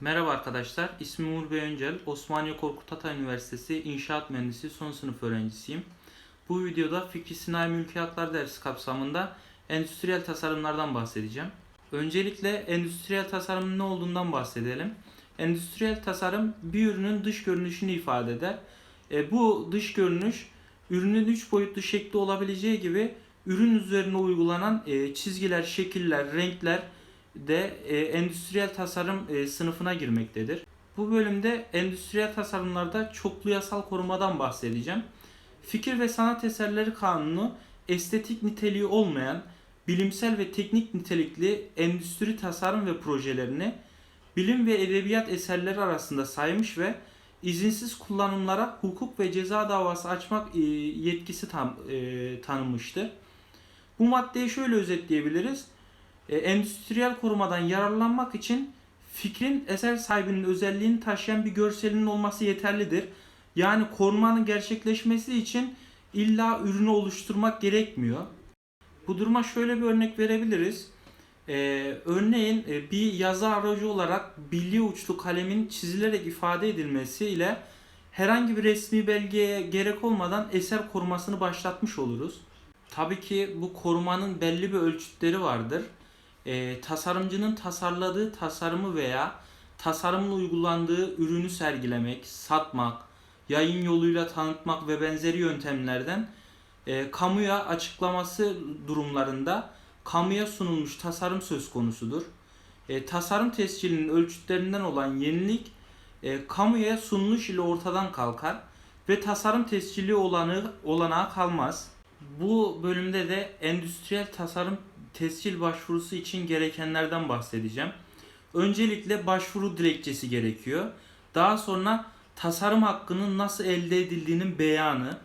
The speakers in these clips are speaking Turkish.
Merhaba arkadaşlar, ismim Uğur Bey Öncel, Osmaniye Korkut Ata Üniversitesi İnşaat Mühendisi son sınıf öğrencisiyim. Bu videoda Fikri Sinayi Mülkiyatlar dersi kapsamında endüstriyel tasarımlardan bahsedeceğim. Öncelikle endüstriyel tasarımın ne olduğundan bahsedelim. Endüstriyel tasarım bir ürünün dış görünüşünü ifade eder. E, bu dış görünüş ürünün üç boyutlu şekli olabileceği gibi ürün üzerine uygulanan e, çizgiler, şekiller, renkler de e, endüstriyel tasarım e, sınıfına girmektedir. Bu bölümde endüstriyel tasarımlarda çoklu yasal korumadan bahsedeceğim. Fikir ve sanat eserleri kanunu estetik niteliği olmayan bilimsel ve teknik nitelikli endüstri tasarım ve projelerini bilim ve edebiyat eserleri arasında saymış ve izinsiz kullanımlara hukuk ve ceza davası açmak e, yetkisi tam, e, tanınmıştır. Bu maddeyi şöyle özetleyebiliriz. E, endüstriyel korumadan yararlanmak için fikrin eser sahibinin özelliğini taşıyan bir görselinin olması yeterlidir. Yani korumanın gerçekleşmesi için illa ürünü oluşturmak gerekmiyor. Bu duruma şöyle bir örnek verebiliriz. Ee, örneğin e, bir yazı aracı olarak bilye uçlu kalemin çizilerek ifade edilmesi ile herhangi bir resmi belgeye gerek olmadan eser korumasını başlatmış oluruz. Tabii ki bu korumanın belli bir ölçütleri vardır. Ee, tasarımcının tasarladığı tasarımı veya tasarımın uygulandığı ürünü sergilemek, satmak, yayın yoluyla tanıtmak ve benzeri yöntemlerden e, kamuya açıklaması durumlarında kamuya sunulmuş tasarım söz konusudur. E, tasarım tescilinin ölçütlerinden olan yenilik e, kamuya sunuluş ile ortadan kalkar ve tasarım tescili olanı olanağı kalmaz. Bu bölümde de endüstriyel tasarım tescil başvurusu için gerekenlerden bahsedeceğim. Öncelikle başvuru dilekçesi gerekiyor. Daha sonra tasarım hakkının nasıl elde edildiğinin beyanı,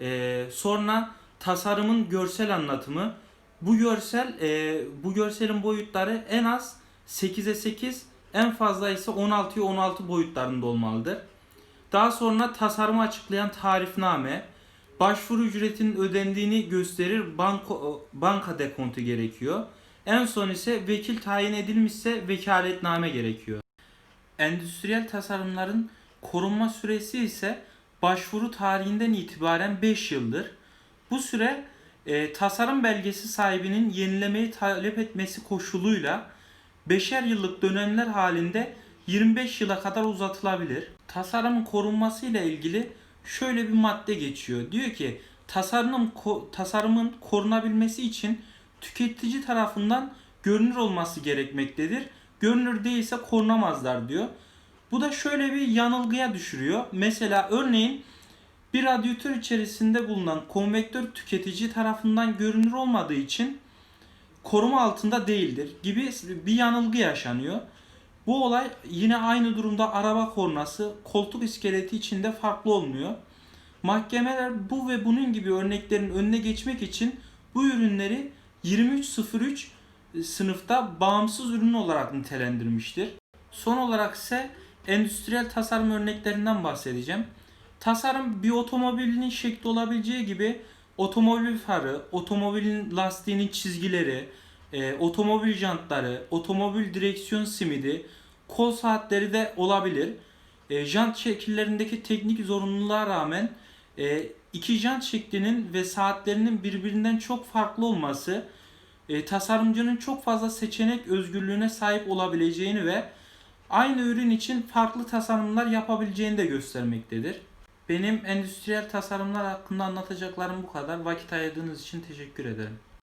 ee, sonra tasarımın görsel anlatımı. Bu görsel, e, bu görselin boyutları en az 8'e 8, en fazla ise 16'ya 16 boyutlarında olmalıdır. Daha sonra tasarımı açıklayan tarifname, başvuru ücretinin ödendiğini gösterir banko, banka dekontu gerekiyor. En son ise vekil tayin edilmişse vekaletname gerekiyor. Endüstriyel tasarımların korunma süresi ise başvuru tarihinden itibaren 5 yıldır. Bu süre e, tasarım belgesi sahibinin yenilemeyi talep etmesi koşuluyla 5'er yıllık dönemler halinde 25 yıla kadar uzatılabilir. Tasarımın korunması ile ilgili şöyle bir madde geçiyor. Diyor ki tasarımın ko- tasarımın korunabilmesi için tüketici tarafından görünür olması gerekmektedir. Görünür değilse korunamazlar diyor. Bu da şöyle bir yanılgıya düşürüyor. Mesela örneğin bir radyatör içerisinde bulunan konvektör tüketici tarafından görünür olmadığı için koruma altında değildir gibi bir yanılgı yaşanıyor. Bu olay yine aynı durumda araba kornası, koltuk iskeleti içinde farklı olmuyor. Mahkemeler bu ve bunun gibi örneklerin önüne geçmek için bu ürünleri 2303 sınıfta bağımsız ürün olarak nitelendirmiştir. Son olarak ise endüstriyel tasarım örneklerinden bahsedeceğim. Tasarım bir otomobilin şekli olabileceği gibi otomobil farı, otomobilin lastiğinin çizgileri, e, otomobil jantları, otomobil direksiyon simidi, kol saatleri de olabilir. E, jant şekillerindeki teknik zorunluluğa rağmen e, iki jant şeklinin ve saatlerinin birbirinden çok farklı olması e, tasarımcının çok fazla seçenek özgürlüğüne sahip olabileceğini ve aynı ürün için farklı tasarımlar yapabileceğini de göstermektedir. Benim endüstriyel tasarımlar hakkında anlatacaklarım bu kadar. Vakit ayırdığınız için teşekkür ederim.